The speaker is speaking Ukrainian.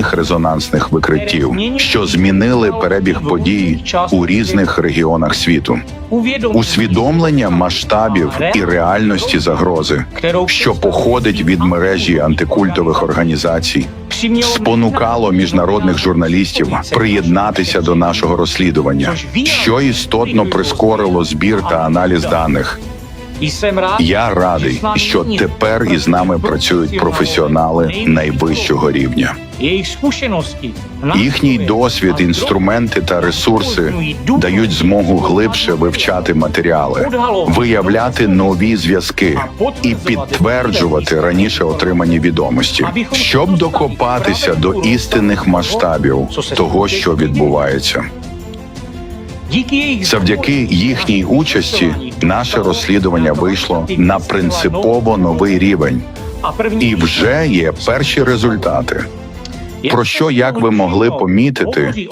гучних резонансних викриттів, що змінили перебіг подій у різних регіонах світу. Усвідомлення масштабів і реальності загрози, що походить від мережі антикультових організацій, спонукало міжнародних журналістів приєднатися до нашого розслідування, що істотно прискорило збір та аналіз даних. Я радий, що тепер із нами працюють професіонали найвищого рівня. Їхній досвід, інструменти та ресурси дають змогу глибше вивчати матеріали, виявляти нові зв'язки і підтверджувати раніше отримані відомості, щоб докопатися до істинних масштабів того, що відбувається. Завдяки їхній участі наше розслідування вийшло на принципово новий рівень, і вже є перші результати. Про що, як ви могли помітити,